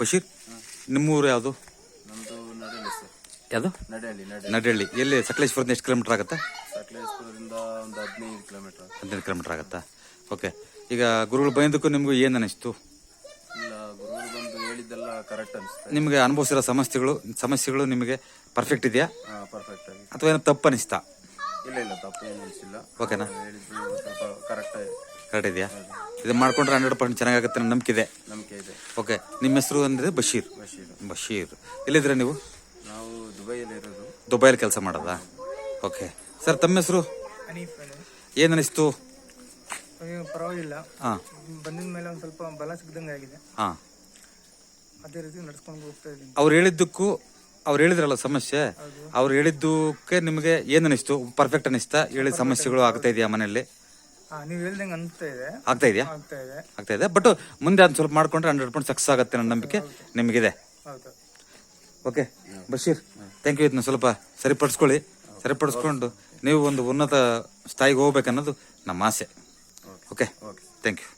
ಬಶೀರ್ ನಿಮ್ಮೂರು ಯಾವುದು? ನಮ್ಮದು ನಡಹಳ್ಳಿ ಸರ್. ಯಾವುದು? ನಡೆಹಳ್ಳಿ ನಡೆ ನಡಹಳ್ಳಿ ಎಲ್ಲಿ ಸಕಲೇಶ್ವರದಿಂದ ಎಷ್ಟು ಕಿಲೋಮೀಟರ್ ಆಗುತ್ತೆ? ಸಕಲೇಶ್ಪುರದಿಂದ ಒಂದು ಹದಿನೈದು ಕಿಲೋಮೀಟರ್ ಹದಿನೈದು ಕಿಲೋಮೀಟರ್ ಆಗುತ್ತಾ? ಓಕೆ ಈಗ ಗುರುಗಳು ಬಂದಕ್ಕೂ ನಿಮಗೂ ಏನು ಅನಿಸ್ತು? ಇಲ್ಲ ಗುರುಗಳು ಬಂದು ಹೇಳಿದ್ದೆಲ್ಲ ಕರೆಕ್ಟ್ ಅನಿಸ್ತಾ ನಿಮಗೆ ಅನುಭವಿಸಿರೋ ಸಮಸ್ಯೆಗಳು ಸಮಸ್ಯೆಗಳು ನಿಮಗೆ ಪರ್ಫೆಕ್ಟ್ ಇದೆಯಾ? ಪರ್ಫೆಕ್ಟ್ ಆಗಿ ಅಥವಾ ಏನೋ ತಪ್ಪು ಅನಿಸ್ತಾ? ಇಲ್ಲ ಇಲ್ಲ ತಪ್ಪು ಏನು ಅನಿಸಿಲ್ಲ ಓಕೆನಾ ಹೇಳಿದ್ದು ಸ್ವಲ್ಪ ಕರೆಕ್ಟ್ ಕರೆಕ್ಟ್ ಇದೆಯಾ? ಇದು ಮಾಡ್ಕೊಂಡ್ರೆ ಹಂಡ್ರೆಡ್ ಪರ್ಸೆಂಟ್ ಚೆನ್ನಾಗಾಗುತ್ತೆ ನಮ್ಮ ನಂಬಿಕೆ ಇದೆ. ನಂಬಿಕೆ ಇದೆ. ಓಕೆ ನಿಮ್ಮ ಹೆಸರು ಅಂದರೆ ಬಶೀರ್. ಬಶೀರ್. ಬಶೀರ್. ಎಲ್ಲಿದ್ದೀರಾ ನೀವು? ನಾವು ದುಬೈಯಲ್ಲಿ ಇರೋದು. ದುಬೈಯಲ್ಲಿ ಕೆಲಸ ಮಾಡೋದಾ? ಓಕೆ ಸರ್ ತಮ್ಮ ಹೆಸರು? ಏನು ಅನಿಸ್ತು? ಪರವಾಗಿಲ್ಲ. ಹಾಂ. ಬಂದಿದ ಮೇಲೆ ಒಂದು ಸ್ವಲ್ಪ ಬಲ ಸಿಗ್ದಂಗೆ ಆಗಿದೆ. ಹಾಂ. ಅದೇ ರೀತಿ ನಡ್ಸ್ಕೊಂಡು ಹೋಗ್ತಾ ಇದ್ದೀನಿ. ಅವ್ರು ಹೇಳಿದ್ದಕ್ಕೂ ಅವ್ರು ಹೇಳಿದ್ರಲ್ಲ ಸಮಸ್ಯೆ? ಅವ್ರು ಹೇಳಿದ್ದಕ್ಕೆ ನಿಮಗೆ ಏನು ಅನಿಸ್ತು? ಪರ್ಫೆಕ್ಟ್ ಅನಿಸ್ತಾ? ಹೇಳಿದ ಸಮಸ್ಯೆಗಳು ಆಗ್ತಾ ಇದೆಯಾ ಮನೆಯಲ್ಲಿ? ನೀವು ಹೇಳ್ದಂಗೆ ಅನಿಸ್ತಾ ಇದೆ. ಆಗ್ತಾ ಇದೆಯಾ? ಆಗ್ತಾ ಇದೆ. ಆಗ್ತಾ ಇದೆ. ಬಟ್ ಮುಂದೆ ಅದನ್ನ ಸ್ವಲ್ಪ ಮಾಡ್ಕೊಂಡ್ರೆ ಹಂಡ್ರೆಡ್ ಪರ್ಸೆಂಟ್ ಸಕ್ಸಸ್ ಆಗುತ್ತೆ ನನ್ನ ನಂಬಿಕೆ ನಿಮಗಿದೆ. ಹೌದು. ಓಕೆ ಬಶೀರ್ ಥ್ಯಾಂಕ್ ಯು ಇದನ್ನ ಸ್ವಲ್ಪ ಸರಿಪಡಿಸ್ಕೊಳ್ಳಿ. ಸರಿಪಡಿಸ್ಕೊಂಡು ನೀವು ಒಂದು ಉನ್ನತ ಸ್ಥಾಯಿಗೆ ಹೋಗ್ಬೇಕನ್ನೋದು ನಮ್ಮ ಆಸೆ. Okay thank you